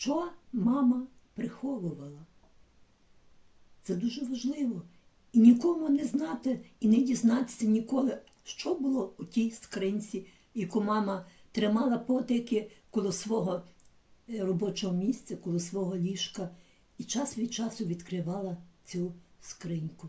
що мама приховувала. Це дуже важливо. І нікому не знати і не дізнатися ніколи, що було у тій скринці, яку мама тримала потики коло свого е, робочого місця, коло свого ліжка, і час від часу відкривала цю скриньку.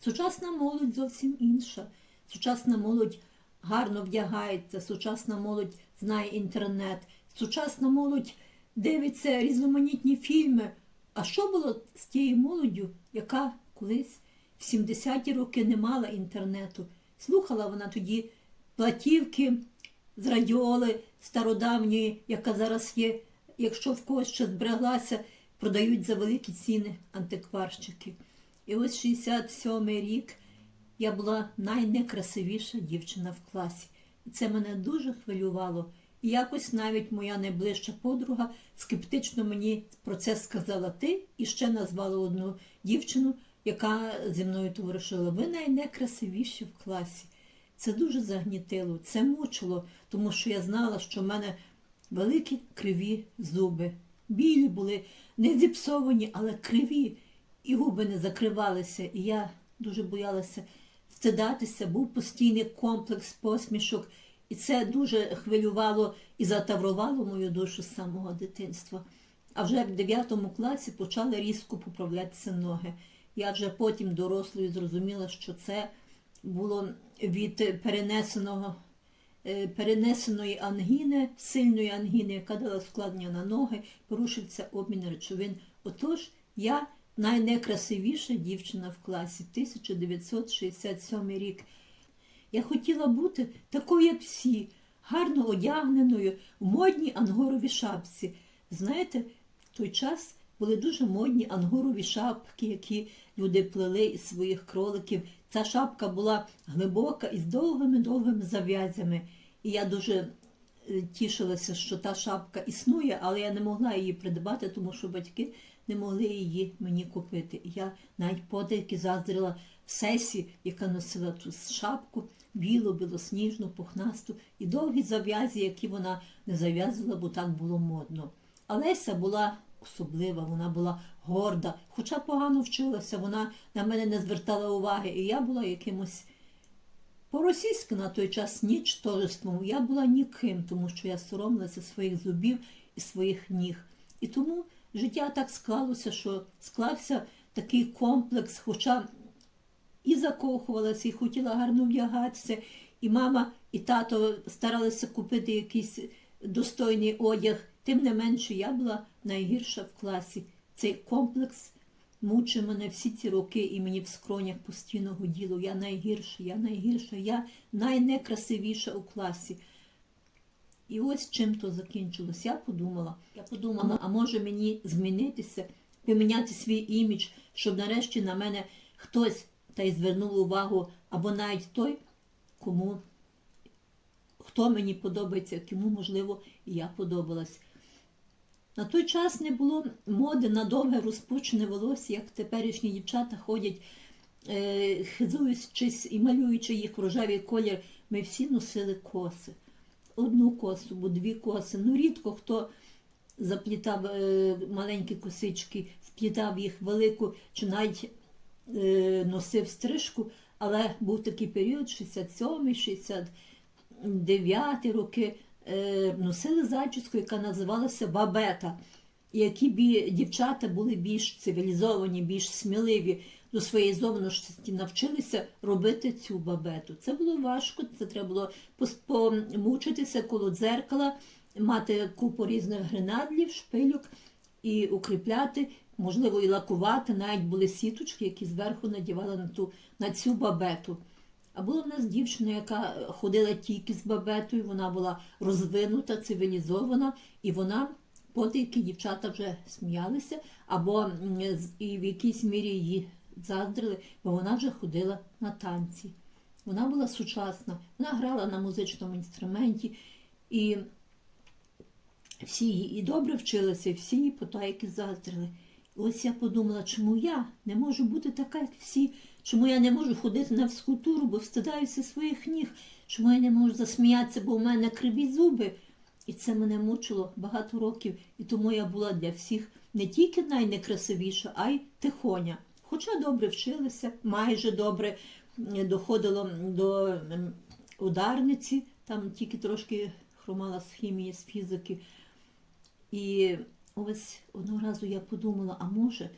Сучасна молодь зовсім інша. Сучасна молодь гарно вдягається, сучасна молодь знає інтернет, сучасна молодь дивиться різноманітні фільми. А що було з тією молоддю, яка колись в 70-ті роки не мала інтернету? Слухала вона тоді платівки з радіоли стародавньої, яка зараз є. Якщо в когось ще збереглася, продають за великі ціни антикварщики. І ось 67-й рік я була найнекрасивіша дівчина в класі. Це мене дуже хвилювало. І якось навіть моя найближча подруга скептично мені про це сказала ти і ще назвала одну дівчину, яка зі мною товаришила. Ви найнекрасивіші в класі. Це дуже загнітило, це мучило, тому що я знала, що в мене великі криві зуби. Білі були, не зіпсовані, але криві, і губи не закривалися. І я дуже боялася стидатися, був постійний комплекс посмішок. І це дуже хвилювало і затаврувало мою душу з самого дитинства. А вже в 9 класі почали різко поправлятися ноги. Я вже потім дорослою зрозуміла, що це було від перенесеного, е, перенесеної ангіни, сильної ангіни, яка дала складення на ноги, порушився обмін речовин. Отож, я найнекрасивіша дівчина в класі 1967 рік. Я хотіла бути такою, як всі, гарно одягненою, в модній ангоровій шапці. Знаєте, в той час були дуже модні ангорові шапки, які люди плели із своїх кроликів. Ця шапка була глибока і з довгими-довгими зав'язями. І я дуже е, тішилася, що та шапка існує, але я не могла її придбати, тому що батьки не могли її мені купити. Я навіть подейки заздрила сесі, яка носила ту шапку, білу, білосніжну, пухнасту і довгі зав'язі, які вона не зав'язувала, бо так було модно. А Леся була особлива, вона була горда, хоча погано вчилася, вона на мене не звертала уваги, і я була якимось по-російськи на той час нічтожеством. Я була ніким, тому що я соромилася своїх зубів і своїх ніг. І тому життя так склалося, що склався такий комплекс, хоча і закохувалася, і хотіла гарно вдягатися, і мама, і тато старалися купити якийсь достойний одяг. Тим не менше, я була найгірша в класі. Цей комплекс мучив мене всі ці роки, і мені в скронях постійно гуділо. Я найгірша, я найгірша, я найнекрасивіша у класі. І ось чим то закінчилось. Я подумала, я подумала, а може мені змінитися, поміняти свій імідж, щоб нарешті на мене хтось та й звернув увагу, або навіть той, кому хто мені подобається, кому, можливо, і я подобалась. На той час не було моди на довге розпущене волосся, як теперішні дівчата ходять, е, хизуючись і малюючи їх в рожевий колір, ми всі носили коси. Одну косу, бо дві коси. Ну, рідко хто заплітав е, маленькі косички, вплітав їх велику, чи навіть е, носив стрижку, але був такий період, 67 69 роки, е, носили зачіску, яка називалася бабета. Які бі, дівчата були більш цивілізовані, більш сміливі до своєї зовнішності, навчилися робити цю бабету. Це було важко, це треба було помучитися коло дзеркала, мати купу різних гренадлів, шпилюк і укріпляти, можливо, і лакувати. Навіть були сіточки, які зверху надівали на, ту, на цю бабету. А була в нас дівчина, яка ходила тільки з бабетою, вона була розвинута, цивілізована, і вона подейки дівчата вже сміялися, або і в якійсь мірі її заздрили, бо вона вже ходила на танці. Вона була сучасна, вона грала на музичному інструменті, і всі її і добре вчилися, і всі її потайки заздрили. Ось я подумала, чому я не можу бути така, як всі, чому я не можу ходити на фізкультуру, бо встидаюся своїх ніг, чому я не можу засміятися, бо в мене криві зуби. І це мене мучило багато років, і тому я була для всіх не тільки найнекрасивіша, а й тихоня. Хоча добре вчилася, майже добре доходило до ударниці, там тільки трошки хромала з хімії, з фізики. І ось одного разу я подумала, а може,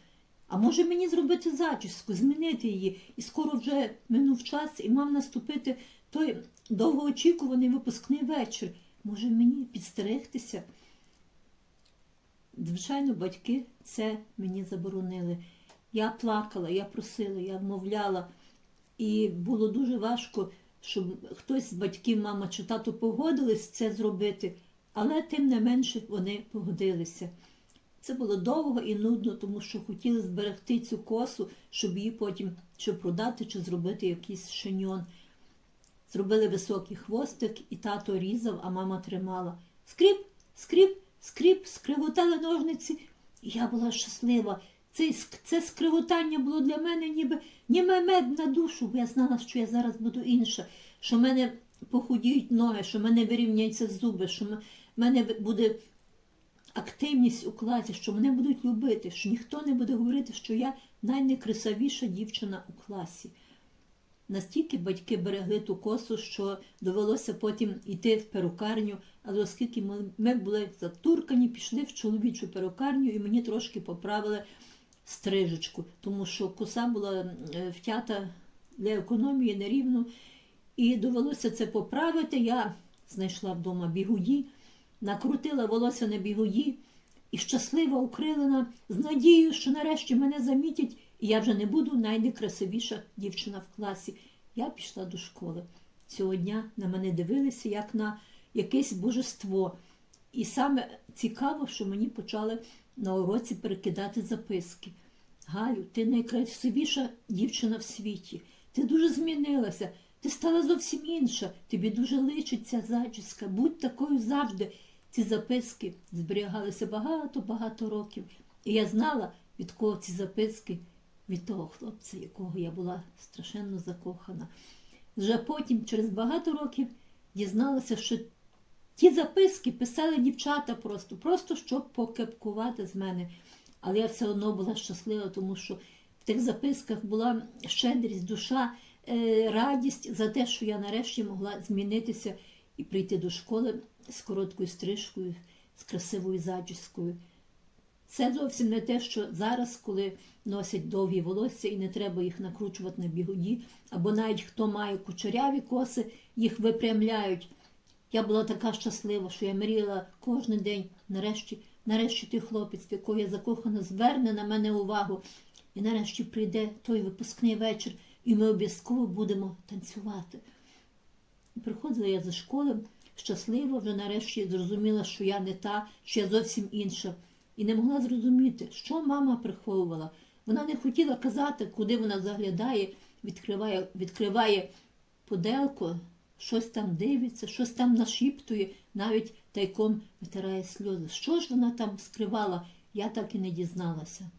а може мені зробити зачіску, змінити її. І скоро вже минув час і мав наступити той довгоочікуваний випускний вечір. Може мені підстерегтися? Звичайно, батьки це мені заборонили. Я плакала, я просила, я вмовляла. І було дуже важко, щоб хтось з батьків, мама чи тато погодились це зробити, але тим не менше вони погодилися. Це було довго і нудно, тому що хотіли зберегти цю косу, щоб її потім чи продати, чи зробити якийсь шиньон. Зробили високий хвостик, і тато різав, а мама тримала. Скріп, скріп, скріп, скриготали ножниці. І я була щаслива. Це, це скриготання було для мене ніби німе мед на душу, бо я знала, що я зараз буду інша, що в мене похудіють ноги, що в мене вирівняються зуби, що в мене буде активність у класі, що мене будуть любити, що ніхто не буде говорити, що я найнекрасивіша дівчина у класі. Настільки батьки берегли ту косу, що довелося потім йти в перукарню, але оскільки ми, ми були затуркані, пішли в чоловічу перукарню і мені трошки поправили стрижечку, тому що коса була е, втята для економії нерівно. І довелося це поправити. Я знайшла вдома бігуді, накрутила волосся на бігуді і щаслива, укрилена, з надією, що нарешті мене замітять, і я вже не буду найнекрасивіша дівчина в класі. Я пішла до школи. Цього дня на мене дивилися як на якесь божество. І саме цікаво, що мені почали на уроці перекидати записки. Галю, ти найкрасивіша дівчина в світі. Ти дуже змінилася, ти стала зовсім інша. Тобі дуже личить ця зачіска. Будь такою завжди. Ці записки зберігалися багато-багато років. І я знала, від кого ці записки, від того хлопця, якого я була страшенно закохана. Вже потім, через багато років, дізналася, що ті записки писали дівчата просто, просто щоб покепкувати з мене. Але я все одно була щаслива, тому що в тих записках була щедрість, душа, е, радість за те, що я нарешті могла змінитися і прийти до школи з короткою стрижкою, з красивою зачіскою. Це зовсім не те, що зараз, коли носять довгі волосся і не треба їх накручувати на бігуді, або навіть хто має кучеряві коси, їх випрямляють. Я була така щаслива, що я мріяла кожен день, нарешті, нарешті той хлопець, в якого я закохана, зверне на мене увагу. І нарешті прийде той випускний вечір, і ми обов'язково будемо танцювати. І приходила я зі школи щаслива, вже нарешті зрозуміла, що я не та, що я зовсім інша. І не могла зрозуміти, що мама приховувала. Вона не хотіла казати, куди вона заглядає, відкриває, відкриває поделку, щось там дивиться, щось там нашіптує, навіть тайком витирає сльози. Що ж вона там скривала, я так і не дізналася.